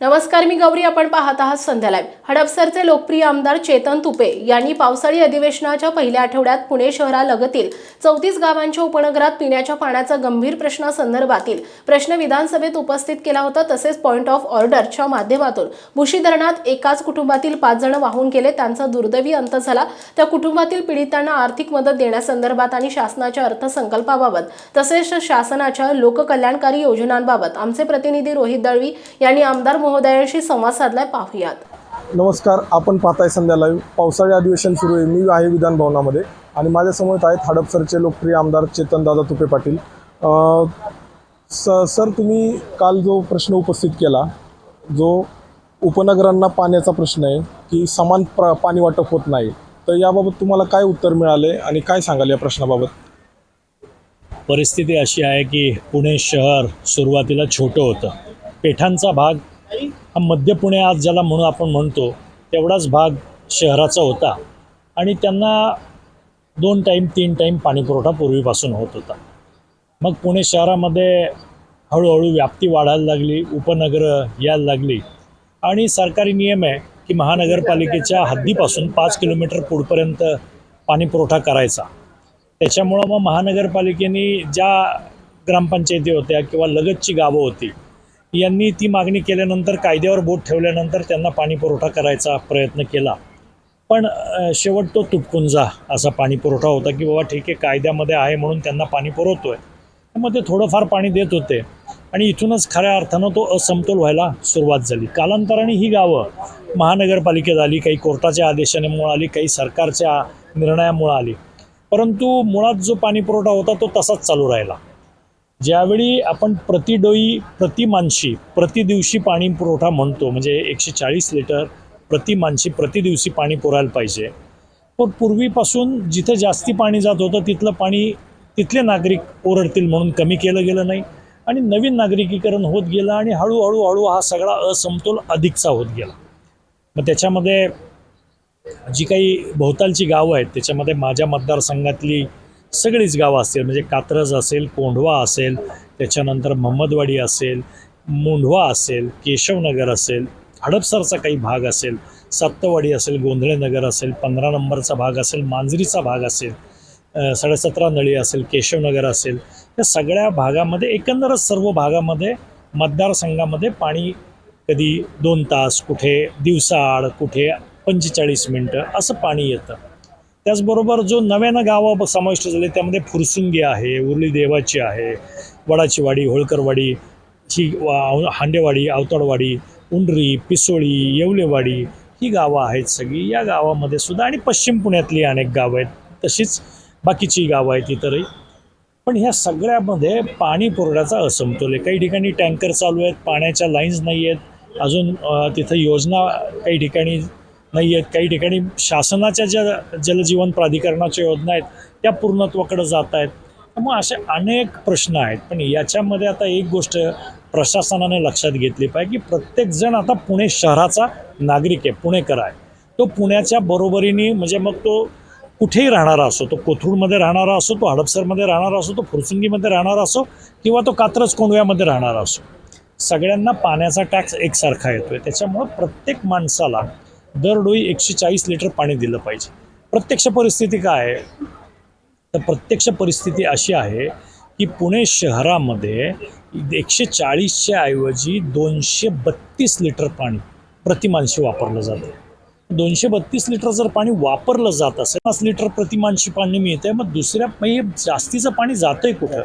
नमस्कार मी गौरी. आपण पाहत आहात संध्या लाईव्ह हडपसरचे लोकप्रिय आमदार चेतन तुपे यांनी पावसाळी अधिवेशनाच्या पहिल्या आठवड्यात पुणे शहरालगतील चौतीस गावांच्या उपनगरात पिण्याच्या पाण्याचा गंभीर प्रश्नासंदर्भातील प्रश्न विधानसभेत उपस्थित केला होता तसेच पॉईंट ऑफ ऑर्डरच्या माध्यमातून. बुशी धरणात एकाच कुटुंबातील पाच जण वाहून गेले त्यांचा दुर्दैवी अंत झाला. त्या कुटुंबातील पीडितांना आर्थिक मदत देण्यासंदर्भात आणि शासनाच्या अर्थसंकल्पाबाबत तसेच शासनाच्या लोककल्याणकारी योजनांबाबत आमचे प्रतिनिधी रोहित दळवी यांनी आमदार महोदयांशी संवाद साधलाय पाहुयात. नमस्कार आपण पाहताय संध्या लाईव्ह पावसाळी अधिवेशन सुरू आहे. मी आहे विधान भवनामध्ये आणि माझ्यासमोर आहेत हडपसरचे लोकप्रिय आमदार चेतनदादा तुपे पाटील. स सर तुम्ही काल जो प्रश्न उपस्थित केला जो उपनगरांना पाण्याचा प्रश्न आहे की समान प्र पाणी वाटप होत नाही तर याबाबत तुम्हाला काय उत्तर मिळाले आणि काय सांगाल या प्रश्नाबाबत? परिस्थिती अशी आहे की पुणे शहर सुरुवातीला छोटं होतं. पेठांचा भाग हा मध्य पुणे आज ज्याला म्हणून आपण म्हणतो तेवढाच भाग शहराचा होता. आणि त्यांना दोन टाईम तीन टाईम पाणीपुरवठा पूर्वीपासून होत होता. मग पुणे शहरामध्ये हळूहळू व्याप्ती वाढायला लागली उपनगरं यायला लागली. आणि सरकारी नियम आहे की महानगरपालिकेच्या हद्दीपासून पाच किलोमीटर पुढपर्यंत पाणीपुरवठा करायचा. त्याच्यामुळं मग महानगरपालिकेने ज्या ग्रामपंचायती होत्या किंवा लगतची गावं होती यांनी ती मागणी केल्यानंतर कायद्यावर बोट ठेवल्यानंतर त्यांना पाणी पुरवठा करायचा प्रयत्न केला. पण शेवट तो तुटकून जा असा पाणी पुरवठा होता की बाबा ठीक आहे कायद्यामध्ये आहे म्हणून त्यांना पाणी पुरवतोय. मग ते थोडंफार पाणी देत होते. आणि इथूनच खऱ्या अर्थानं तो असमतोल व्हायला सुरुवात झाली. कालांतराने ही गावं महानगरपालिकेत आली काही कोर्टाच्या आदेशामुळे आली काही सरकारच्या निर्णयामुळे आली. परंतु मुळात जो पाणी पुरवठा होता तो तसाच चालू राहिला. ज्यावेळी आपण प्रति डोई प्रति मानशी प्रतिदिवशी पाणी पुरवठा म्हणतो म्हणजे एकशे चाळीस लिटर प्रति मानशी प्रतिदिवशी पाणी पुरायला पाहिजे. पण पूर्वीपासून जिथे जास्ती पाणी जात होतं तिथलं पाणी तिथले नागरिक ओरडतील म्हणून कमी केलं गेलं नाही आणि नवीन नागरिकीकरण होत गेलं आणि हळूहळू हळू हा सगळा असमतोल अधिकचा होत गेला. मग त्याच्यामध्ये जी काही भोवतालची गावं आहेत त्याच्यामध्ये माझ्या मतदारसंघातली सगळीच गावं असतील म्हणजे कात्रज असेल कोंढवा असेल त्याच्यानंतर महम्मदवाडी असेल मुंढवा असेल केशवनगर असेल हडपसरचा काही भाग असेल सत्तवाडी असेल गोंधळेनगर असेल पंधरा नंबरचा भाग असेल मांजरीचा भाग असेल साडेसतरा नळी असेल केशवनगर असेल या सगळ्या भागामध्ये एकंदरच सर्व भागामध्ये मतदारसंघामध्ये पाणी कधी दोन तास कुठे दिवसाआड कुठे पंचेचाळीस मिनटं असं पाणी येतं. त्याचबरोबर जो नव्यानं गावं समाविष्ट झाले त्यामध्ये फुरसुंगी आहे उर्ली देवाची आहे वडाचीवाडी होळकरवाडी ही वा- हांडेवाडी अवताडवाडी उंडरी पिसोळी येवलेवाडी ही गावं आहेत सगळी. या गावामध्ये सुद्धा आणि पश्चिम पुण्यातली अनेक गावं आहेत. तशीच बाकीची गावं आहेत इतरही. पण ह्या सगळ्यामध्ये पाणी पुरवठ्याचा असमतोल आहे. काही ठिकाणी टँकर चालू आहेत पाण्याच्या लाईन्स नाही आहेत. अजून तिथं योजना काही ठिकाणी नाही आहेत काही ठिकाणी शासनाच्या ज्या जलजीवन प्राधिकरणाच्या योजना आहेत त्या पूर्णत्वाकडे जात आहेत. मग असे अनेक प्रश्न आहेत. पण याच्यामध्ये आता एक गोष्ट प्रशासनाने लक्षात घेतली पाहिजे की प्रत्येकजण आता पुणे शहराचा नागरिक आहे पुणेकर आहे. तो पुण्याच्या बरोबरीने म्हणजे मग तो कुठेही राहणारा असो तो कोथरूडमध्ये राहणारा असो तो हडपसरमध्ये राहणारा असो तो फुरसुंगीमध्ये राहणारा असो किंवा तो कात्रज कोंडव्यामध्ये राहणारा असो. सगळ्यांना पाण्याचा टॅक्स एकसारखा येतो आहे त्याच्यामुळं प्रत्येक माणसाला दरडोई एकशे चाळीस लिटर पाणी दिलं पाहिजे. प्रत्यक्ष परिस्थिती काय आहे? तर प्रत्यक्ष परिस्थिती अशी आहे की पुणे शहरामध्ये एकशे चाळीसच्या ऐवजी दोनशे बत्तीस लिटर पाणी प्रतिमानशी वापरलं जातं दोनशे बत्तीस लिटर जर पाणी वापरलं जात असेल पाच लिटर प्रतिमानशी पाणी मिळतंय मग दुसऱ्या म्हणजे जास्तीचं पाणी जातंय कुठं?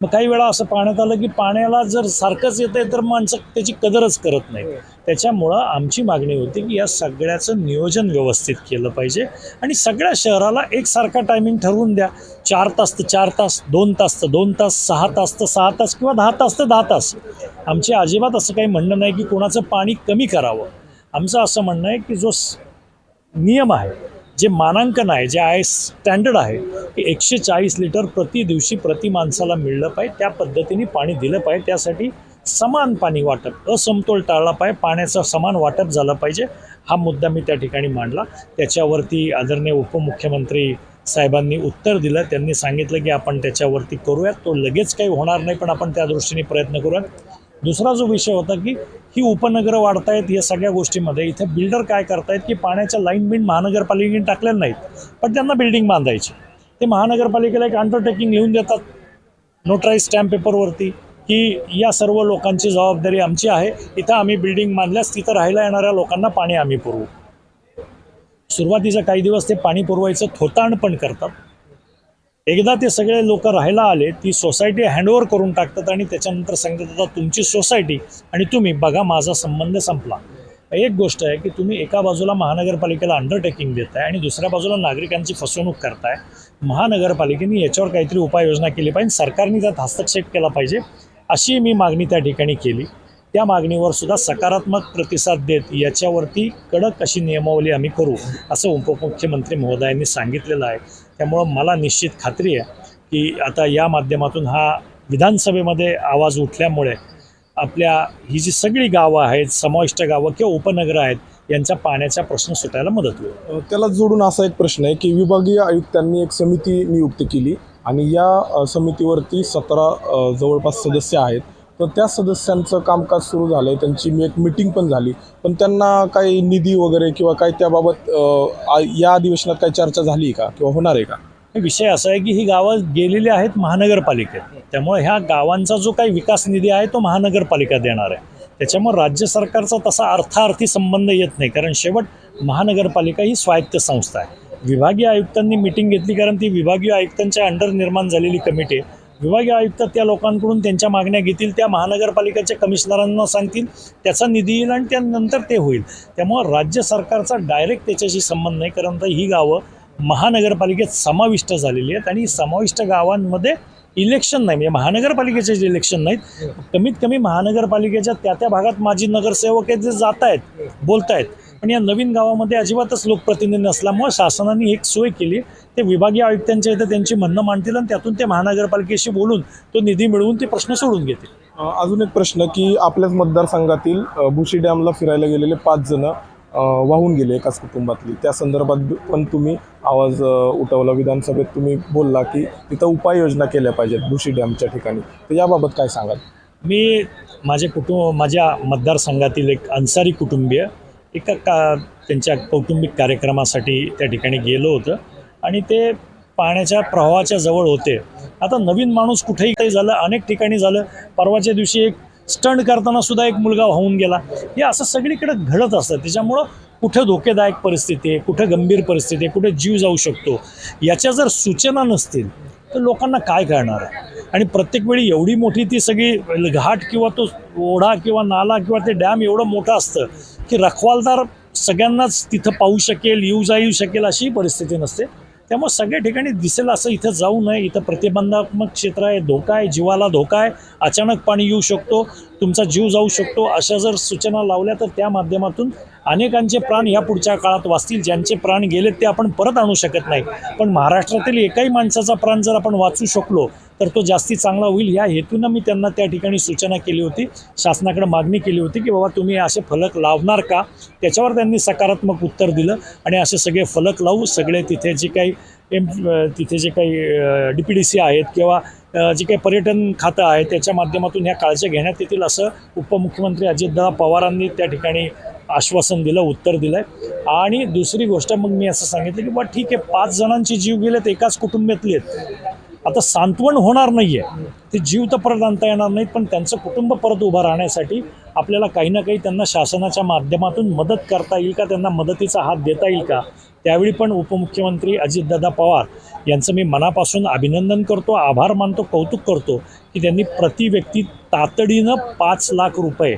मग काही वेळा असं पाहण्यात आलं की पाण्याला जर सारखंच येतंय तर माणसं त्याची कदरच करत नाही त्याच्यामुळं आमची मागणी होती की या सगळ्याचं नियोजन व्यवस्थित केलं पाहिजे आणि सगळ्या शहराला एकसारखा टायमिंग ठरवून द्या. चार तास तर चार तास दोन तास तर दोन तास सहा तास तर सहा तास किंवा दहा तास तर दहा तास. आमचे अजिबात असं काही म्हणणं नाही की कोणाचं पाणी कमी करावं. आमचं असं म्हणणं आहे की जो नियम आहे जे मानांकन आहे जे आहे स्टँडर्ड आहे की एकशे चाळीस लिटर प्रति दिवशी प्रति माणसाला मिळलं पाहिजे त्या पद्धतीने पाणी दिलं पाहिजे त्यासाठी समान पाणी वाटप असमतोल टाळला पाहिजे पाण्याचं समान वाटप झालं पाहिजे हा मुद्दा मी त्या ठिकाणी मांडला. त्याच्यावरती आदरणीय उपमुख्यमंत्री साहेबांनी उत्तर दिलं त्यांनी सांगितलं की आपण त्याच्यावरती करूयात तो लगेच काही होणार नाही पण आपण त्या दृष्टीने प्रयत्न करूयात. दुसरा जो विषय होता की ही उपनगरं वाढतायत या सगळ्या गोष्टीमध्ये. इथे बिल्डर काय करतायत की पाण्याच्या लाईन बिन महानगरपालिकेने टाकलेल्या नाहीत पण त्यांना बिल्डिंग बांधायची. ते महानगरपालिकेला एक अंडरटेकिंग लिहून देतात नोटराईज स्टॅम्प पेपरवरती की या सर्व लोकांची जबाबदारी आमची आहे इथं आम्ही बिल्डिंग बांधल्यास तिथं राहायला येणाऱ्या लोकांना पाणी आम्ही पुरवू. सुरुवातीचा काही दिवस ते पाणी पुरवायचं थोताण पण करतात एकदा ते सगळे लोक राहायला आले ती सोसायटी हँडओव्हर करून टाकतात आणि त्याच्यानंतर सांगतात आता तुमची सोसायटी आणि तुम्ही बघा माझा संबंध संपला. एक गोष्ट आहे की तुम्ही एका बाजूला महानगरपालिकेला अंडरटेकिंग देताय आणि दुसऱ्या बाजूला नागरिकांची फसवणूक करताय. महानगरपालिकेने याच्यावर काहीतरी उपाययोजना केली पाहिजे सरकारने त्यात हस्तक्षेप केला पाहिजे अशी मी मागणी त्या ठिकाणी केली. त्या मागणीवर सुद्धा सकारात्मक प्रतिसाद देत याच्यावरती कडक अशी नियमावली आम्ही करू असं उपमुख्यमंत्री महोदयांनी सांगितलेलं आहे. त्यामुळं मला निश्चित खात्री आहे की आता या माध्यमातून हा विधानसभेमध्ये आवाज उठल्यामुळे आपल्या ही जी सगळी गावं आहेत समाविष्ट गावं किंवा उपनगरं आहेत यांचा पाण्याचा प्रश्न सुटायला मदत होईल. त्याला जोडून असा एक प्रश्न आहे की विभागीय आयुक्तांनी एक समिती नियुक्त केली आणि या समितीवरती सतरा जवळपास सदस्य आहेत. तर त्या सदस्यांचं कामकाज सुरू झालं आहे त्यांची मी एक मिटिंग पण झाली. पण त्यांना काही निधी वगैरे किंवा काही त्याबाबत या अधिवेशनात काही चर्चा झाली का? किंवा होणार आहे का? विषय असा आहे की ही गावं गेलेली आहेत महानगरपालिकेत. त्यामुळे ह्या गावांचा जो काही विकास निधी आहे तो महानगरपालिका देणार आहे. त्याच्यामुळे राज्य सरकारचा तसा अर्थार्थी संबंध येत नाही. कारण शेवट महानगरपालिका ही स्वायत्त संस्था आहे. विभागीय आयुक्तांनी मिटिंग घेतली कारण ती विभागीय आयुक्तांच्या अंडर निर्माण झालेली कमिटी आहे. विभागीय आयुक्त त्या लोकांकडून त्यांच्या मागण्या घेतील त्या महानगरपालिकेच्या कमिशनरांना सांगतील त्याचा निधी येईल आणि त्यानंतर ते होईल. त्यामुळं राज्य सरकारचा डायरेक्ट त्याच्याशी संबंध नाही कारण ही गावं महानगरपालिकेत समाविष्ट झालेली आहेत आणि समाविष्ट गावांमध्ये इलेक्शन नाही म्हणजे महानगरपालिकेचे जे इलेक्शन नाहीत कमीत कमी महानगरपालिकेच्या त्या त्या भागात माजी नगरसेवक आहेत जे जात आहेत बोलत आहेत पण या नवीन गावामध्ये अजिबातच लोकप्रतिनिधी नसल्यामुळे शासनाने एक सोय केली. ते विभागीय आयुक्तांच्या इथं त्यांची म्हणणं मांडतील आणि त्यातून ते महानगरपालिकेशी बोलून तो निधी मिळवून ते प्रश्न सोडून घेतील. अजून एक प्रश्न की आपल्याच मतदारसंघातील भुशी डॅमला फिरायला गेलेले पाच जण वाहून गेले एकाच कुटुंबातली. त्या संदर्भात पण तुम्ही आवाज उठवला. विधानसभेत तुम्ही बोलला की तिथं उपाययोजना केल्या पाहिजेत भुशी डॅमच्या ठिकाणी. तर याबाबत काय सांगाल? मी माझे कुटुंब माझ्या मतदारसंघातील एक अन्सारी कुटुंबीय. एका का त्यांच्या कौटुंबिक कार्यक्रमासाठी त्या ठिकाणी गेलो होतं. आणि ते पाण्याच्या प्रवाहाच्या जवळ होते. आता नवीन माणूस कुठेही काही झालं अनेक ठिकाणी झालं. परवाच्या दिवशी एक स्टंट करताना सुद्धा एक मुलगा वाहून गेला. हे असं सगळीकडे घडत असतं. त्याच्यामुळं कुठं धोकेदायक परिस्थिती आहे कुठं गंभीर परिस्थिती आहे कुठे जीव जाऊ शकतो याच्या जर सूचना नसतील तर लोकांना काय कळणार आहे? आणि प्रत्येक वेळी एवढी मोठी ती सगळी घाट किंवा तो ओढा किंवा नाला किंवा ते डॅम एवढं मोठं असतं की रखवालदार सगळ्यांनाच तिथं पाहू शकेल येऊ जा येऊ शकेल अशीही परिस्थिती नसते. त्यामुळे सगळ्या ठिकाणी दिसेल असं इथं जाऊ नये. इथं प्रतिबंधात्मक क्षेत्र आहे धोका आहे जीवाला धोका आहे. अचानक पाणी येऊ शकतो तुमचा जीव जाऊ शकतो. अशा जर सूचना लावल्या तर त्या माध्यमातून अनेकांचे प्राण ह्या पुढच्या काळात वाचतील. ज्यांचे प्राण गेलेत ते आपण परत आणू शकत नाही. पण महाराष्ट्रातील एकाही माणसाचा प्राण जर आपण वाचू शकलो तर तो जास्ती चांगला होईल. या हेतूनं मी त्यांना त्या ठिकाणी सूचना केली होती. शासनाकडे मागणी केली होती की बाबा तुम्ही असे फलक लावणार का? त्याच्यावर त्यांनी सकारात्मक उत्तर दिलं आणि असे सगळे फलक लावू सगळे तिथे जे काही एम तिथे जे काही डी पी डी सी आहेत किंवा जे काही पर्यटन खातं आहे त्याच्या माध्यमातून ह्या काळजी घेण्यात येतील असं उपमुख्यमंत्री अजितदादा पवारांनी त्या ठिकाणी आश्वासन दिलं उत्तर दिलं आहे आणि दुसरी गोष्ट मग मी असं सांगितलं की बा ठीक आहे पाच जणांचे जीव गेलेत एकाच कुटुंबातले आहेत. आता सांत्वन होणार नाही आहे ते जीव तर परत आणता येणार नाहीत पण त्यांचं कुटुंब परत उभं राहण्यासाठी आपल्याला काही ना काही त्यांना शासनाच्या माध्यमातून मदत करता येईल का? त्यांना मदतीचा हात देता येईल का? त्यावेळी पण उपमुख्यमंत्री अजितदादा पवार यांचं मी मनापासून अभिनंदन करतो आभार मानतो कौतुक करतो की त्यांनी प्रति व्यक्ती तातडीनं पाच लाख रुपये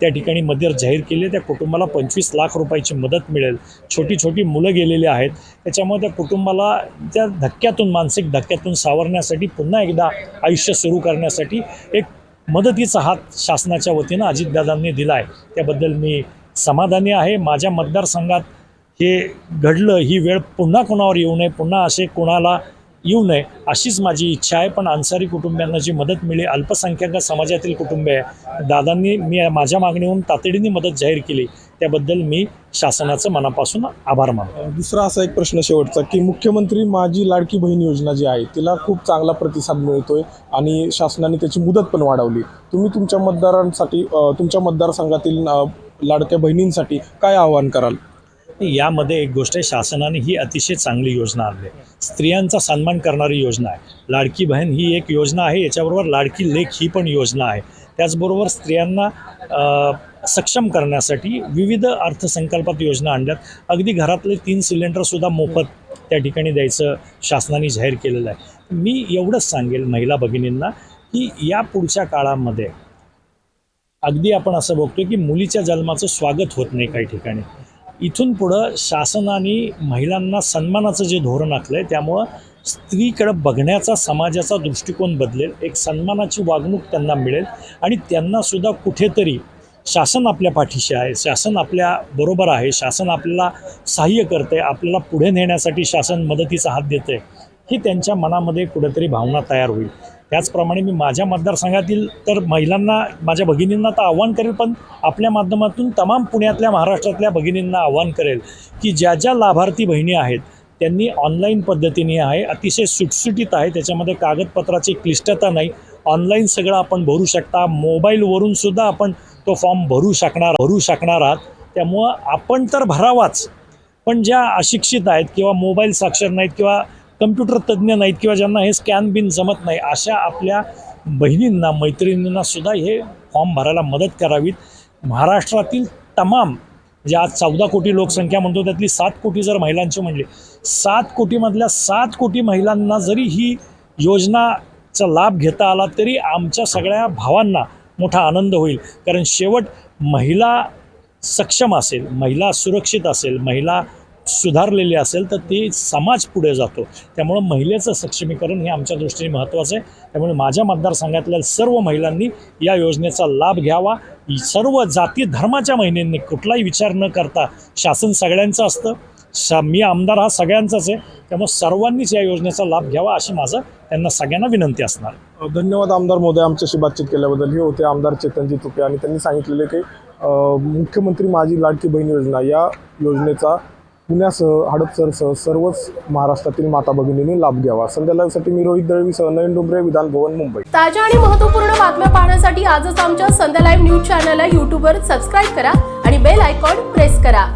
त्या ठिकाणी मदत जाहीर केली. त्या कुटुंबाला पंचवीस लाख रुपयाची मदत मिळेल. छोटी छोटी मुलं गेलेली आहेत. त्याच्यामुळे त्या कुटुंबाला त्या धक्क्यातून मानसिक धक्क्यातून सावरण्यासाठी पुन्हा एकदा आयुष्य सुरू करण्यासाठी एक मदतीचा हात शासनाच्या वतीनं अजितदादांनी दिला आहे त्याबद्दल मी समाधानी आहे. माझ्या मतदारसंघात हे घडलं ही वेळ पुन्हा कोणावर येऊ नये पुन्हा असे कोणाला येऊ नये अशीच माझी इच्छा आहे. पण अन्सारी कुटुंबियांना जी मदत मिळेल अल्पसंख्याक समाजातील कुटुंबे आहे. दादांनी मी माझ्या मागणीहून तातडीने मदत जाहीर केली. त्याबद्दल मी शासनाचं मनापासून आभार मानतो. दुसरा असा एक प्रश्न शेवटचा की मुख्यमंत्री माझी लाडकी बहीण योजना जी आहे तिला खूप चांगला प्रतिसाद मिळतोय आणि शासनाने त्याची मुदत पण वाढवली. तुम्ही तुमच्या मतदारांसाठी तुमच्या मतदारसंघातील लाडक्या बहिणींसाठी काय आवाहन कराल? यामध्ये एक गोष्ट आहे शासनाने ही अतिशय चांगली योजना आणली आहे. स्त्रियांचा सन्मान करणारी योजना आहे. लाडकी बहीण ही एक योजना आहे याच्याबरोबर लाडकी लेख ही पण योजना आहे. त्याचबरोबर स्त्रियांना सक्षम करण्यासाठी विविध अर्थसंकल्पात योजना आणल्यात. अगदी घरातले तीन सिलेंडरसुद्धा मोफत त्या ठिकाणी द्यायचं शासनाने जाहीर केलेलं आहे. मी एवढंच सांगेल महिला भगिनींना की या पुढच्या काळामध्ये अगदी आपण असं बघतो की मुलीच्या जन्माचं स्वागत होत नाही काही ठिकाणी. इथून पुढं शासनाने महिलांना सन्मानाचं जे धोरण आखलं आहे त्यामुळं स्त्रीकडं बघण्याचा समाजाचा दृष्टिकोन बदलेल एक सन्मानाची वागणूक त्यांना मिळेल आणि त्यांनासुद्धा कुठेतरी शासन आपल्या पाठीशी आहे शासन आपल्या बरोबर आहे शासन आपल्याला सहाय्य करते आपल्याला पुढे नेण्यासाठी शासन मदतीचा हात देते ही त्यांच्या मनामध्ये कुठेतरी भावना तयार होईल. त्याचप्रमाणे मी माझ्या मतदारसंघातील तर महिलांना माझ्या भगिनींना तर आव्हान करेल पण आपल्या माध्यमातून तमाम पुण्यातल्या महाराष्ट्रातल्या भगिनींना आव्हान करेल की ज्या ज्या लाभार्थी बहिणी आहेत त्यांनी ऑनलाईन पद्धतीने आहे अतिशय सुटसुटीत आहे त्याच्यामध्ये कागदपत्राची क्लिष्टता नाही. ऑनलाईन सगळं आपण भरू शकता मोबाईलवरून सुद्धा आपण तो फॉर्म भरू शकणार भरू शकणार आहात. त्यामुळं आपण तर भरावाच पण ज्या अशिक्षित आहेत किंवा मोबाईल साक्षर नाहीत किंवा कम्प्युटर तज्ज्ञ नाहीत किंवा ज्यांना हे स्कॅन बिन जमत नाही अशा आपल्या बहिणींना मैत्रिणींना सुद्धा हे फॉर्म भरायला मदत करावीत. महाराष्ट्रातील तमाम म्हणजे आज चौदा कोटी लोकसंख्या म्हणतो त्यातली सात कोटी जर महिलांची म्हणली सात कोटीमधल्या सात कोटी महिलांना जरी ही योजनाचा लाभ घेता आला तरी आमच्या सगळ्या भावांना मोठा आनंद होईल. कारण शेवट महिला सक्षम असेल महिला सुरक्षित असेल महिला सुधारलेली असेल तर ती समाज पुढे जातो. त्यामुळं महिलेचं सक्षमीकरण हे आमच्या दृष्टीने महत्त्वाचं आहे. त्यामुळे माझ्या मतदारसंघातल्या सर्व महिलांनी या योजनेचा लाभ घ्यावा. सर्व जाती धर्माच्या महिलांनी कुठलाही विचार न करता शासन सगळ्यांचं असतं. शा मी आमदार हा सगळ्यांचाच आहे. त्यामुळे सर्वांनीच या योजनेचा लाभ घ्यावा अशी माझं त्यांना सगळ्यांना विनंती असणार. धन्यवाद आमदार महोदय आमच्याशी बातचीत केल्याबद्दल. हे होते आमदार चेतनजी तुपे आणि त्यांनी सांगितलेले की मुख्यमंत्री माझी लाडकी बहीण योजना या योजनेचा पुण्यासह हडपसरसह सर्वच महाराष्ट्रातील माता भगिनींनी लाभ घ्यावा. संध्या मी रोहित दळवीसह नयन डुंबरे विधान भवन मुंबई. ताज्या आणि महत्त्वपूर्ण बातम्या पाहण्यासाठी आजच आमच्या संध्या लाईव्ह न्यूज चॅनलला यूट्यूबवर सबस्क्राईब करा आणि बेल आयकॉन प्रेस करा.